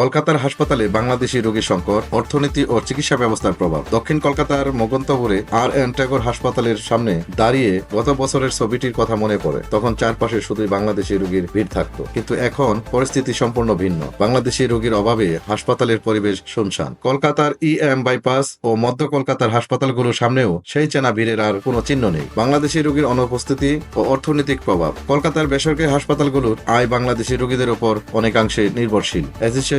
কলকাতার হাসপাতালে বাংলাদেশি রোগী সংকট, অর্থনীতি ও চিকিৎসা ব্যবস্থার প্রভাব। দক্ষিণ কলকাতার মগন্তপুরে আর এন ট্যাগর হাসপাতালের সামনে দাঁড়িয়ে গত বছরের ছবিটির কথা মনে পড়ে। তখন চারপাশে শুধুই বাংলাদেশি রোগীর ভিড় থাকতো। কিন্তু এখন পরিস্থিতি সম্পূর্ণ ভিন্ন। বাংলাদেশি রোগীর অভাবে হাসপাতালের পরিবেশ শুনশান। কলকাতার ই এম বাইপাস ও মধ্য কলকাতার হাসপাতালগুলোর সামনেও সেই চেনা ভিড়ের আর কোনো চিহ্ন নেই। বাংলাদেশি রোগীর অনুপস্থিতি ও অর্থনৈতিক প্রভাব। কলকাতার বেসরকারি হাসপাতালগুলোর আয় বাংলাদেশি রোগীদের উপর অনেকাংশে নির্ভরশীল।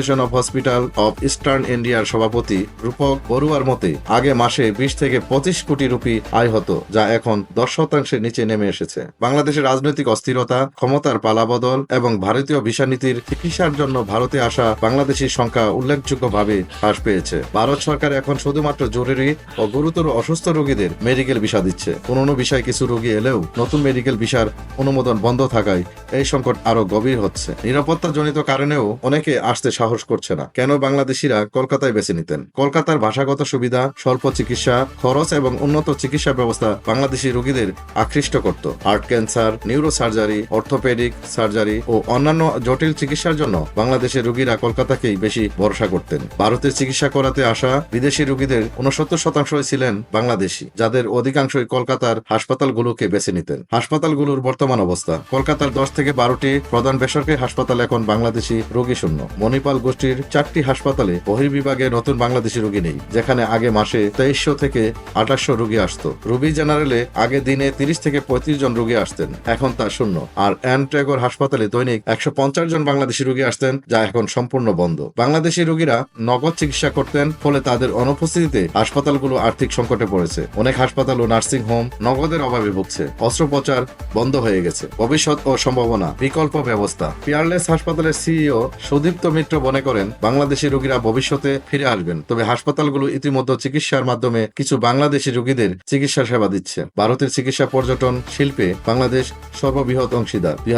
Association of hospital of eastern ইন্ডিয়ার সভাপতি রূপক বড়ুয়ার মতে, আগে মাসে বিশ থেকে পঁচিশ কোটি রুপি আয় হতো, যা এখন দশ শতাংশের নিচে নেমে এসেছে। বাংলাদেশের রাজনৈতিক অস্থিরতা, ক্ষমতার পালাবদল এবং ভারতীয় ভিসা নীতির চিকিৎসার জন্য ভারতে আসা বাংলাদেশির সংখ্যা উল্লেখযোগ্যভাবে হ্রাস পেয়েছে। ভারত সরকার এখন শুধুমাত্র জরুরি ও গুরুতর অসুস্থ রোগীদের মেডিকেল ভিসা দিচ্ছে। পুরনো বিষয় কিছু রোগী এলেও নতুন মেডিকেল ভিসার অনুমোদন বন্ধ থাকায় এই সংকট আরও গভীর হচ্ছে। নিরাপত্তা জনিত কারণেও অনেকে আসতে সাহস করছে না। কেন বাংলাদেশিরা কলকাতায় বেছে নিতেন? কলকাতার ভাষাগত সুবিধা, স্বল্প চিকিৎসা, খরচ এবং উন্নত চিকিৎসা ব্যবস্থা বাংলাদেশি রোগীদের আকৃষ্ট করত। Heart cancer neuro surgery orthopaedic surgery ও অন্যান্য জটিল চিকিৎসার জন্য বাংলাদেশের রোগীরা কলকাতাকেই বেশি ভরসা করতেন। ভারতে চিকিৎসা করাতে আসা বিদেশি রোগীদের উনসত্তর শতাংশই ছিলেন বাংলাদেশি, যাদের অধিকাংশই কলকাতার হাসপাতালগুলোকে বেছে নিতেন। হাসপাতালগুলোর বর্তমান অবস্থা। কলকাতার দশ থেকে বারোটি প্রধান বেসরকারি হাসপাতাল এখন বাংলাদেশি রোগী শূন্য। মণিপাল গোষ্ঠীর চারটি হাসপাতালে বহির্বিভাগে নতুন বাংলাদেশি রোগী নেই, যেখানে আগে মাসে তেইশশো থেকে আঠাশশো রোগী আসতো। রুবি জেনারেলে আগে দিনে তিরিশ থেকে পঁয়ত্রিশ জন রোগী আসতেন, এখন তা শূন্য। আর অ্যান্ট্রেগর হাসপাতালে দৈনিক একশো পঞ্চাশ জন বাংলাদেশি রোগী আসতেন, যা এখন সম্পূর্ণ বন্ধ। বাংলাদেশি রোগীরা নগদ চিকিৎসা করতেন, ফলে তাদের অনুপস্থিতিতে হাসপাতালগুলো আর্থিক সংকটে পড়েছে। অনেক হাসপাতাল ও নার্সিং হোম নগদের অভাবে ভুগছে। অস্ত্রোপচার বন্ধ হয়ে গেছে। ভবিষ্যৎ ও সম্ভাবনা বিকল্প ব্যবস্থা। পিয়ারলেস হাসপাতালের সিইও সুদীপ্ত মিত্র মনে করেন, বাংলাদেশি রোগীরা ভবিষ্যতে ফিরে আসবেন। তবে হাসপাতালগুলো ইতিমধ্যে চিকিৎসার মাধ্যমে কিছু বাংলাদেশি রোগীদের চিকিৎসা সেবা দিচ্ছে। ভারতের চিকিৎসা পর্যটন শিল্পে বাংলাদেশ সর্ববৃহৎ অংশীদার। দুই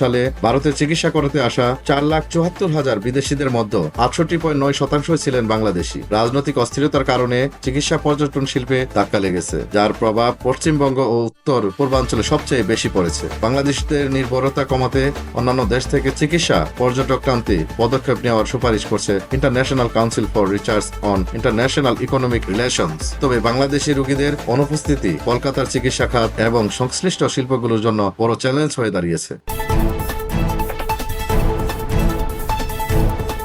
সালে ভারতের চিকিৎসা করাতে আসা চার লাখ চুয়াত্তর হাজার বিদেশিদের মধ্যে আটষট্টি পয়েন্ট নয় শতাংশ ছিলেন বাংলাদেশি। রাজনৈতিক অস্থিরতার কারণে চিকিৎসা পর্যটন শিল্পে ধাক্কা লেগেছে, যার প্রভাব পশ্চিমবঙ্গ ও উত্তর পূর্বাঞ্চলে সবচেয়ে বেশি পড়েছে। বাংলাদেশদের নির্ভরতা কমাতে অন্যান্য দেশ থেকে চিকিৎসা, পর্যটক টানতে পদক্ষেপ নেওয়ার সুপারিশ করছে international council for research on international economic relations তবে বাংলাদেশি রোগীদের অনুপস্থিতি, কলকাতার চিকিৎসা খাত এবং সংশ্লিষ্ট শিল্পগুলোর জন্য বড় চ্যালেঞ্জ হয়ে দাঁড়িয়েছে।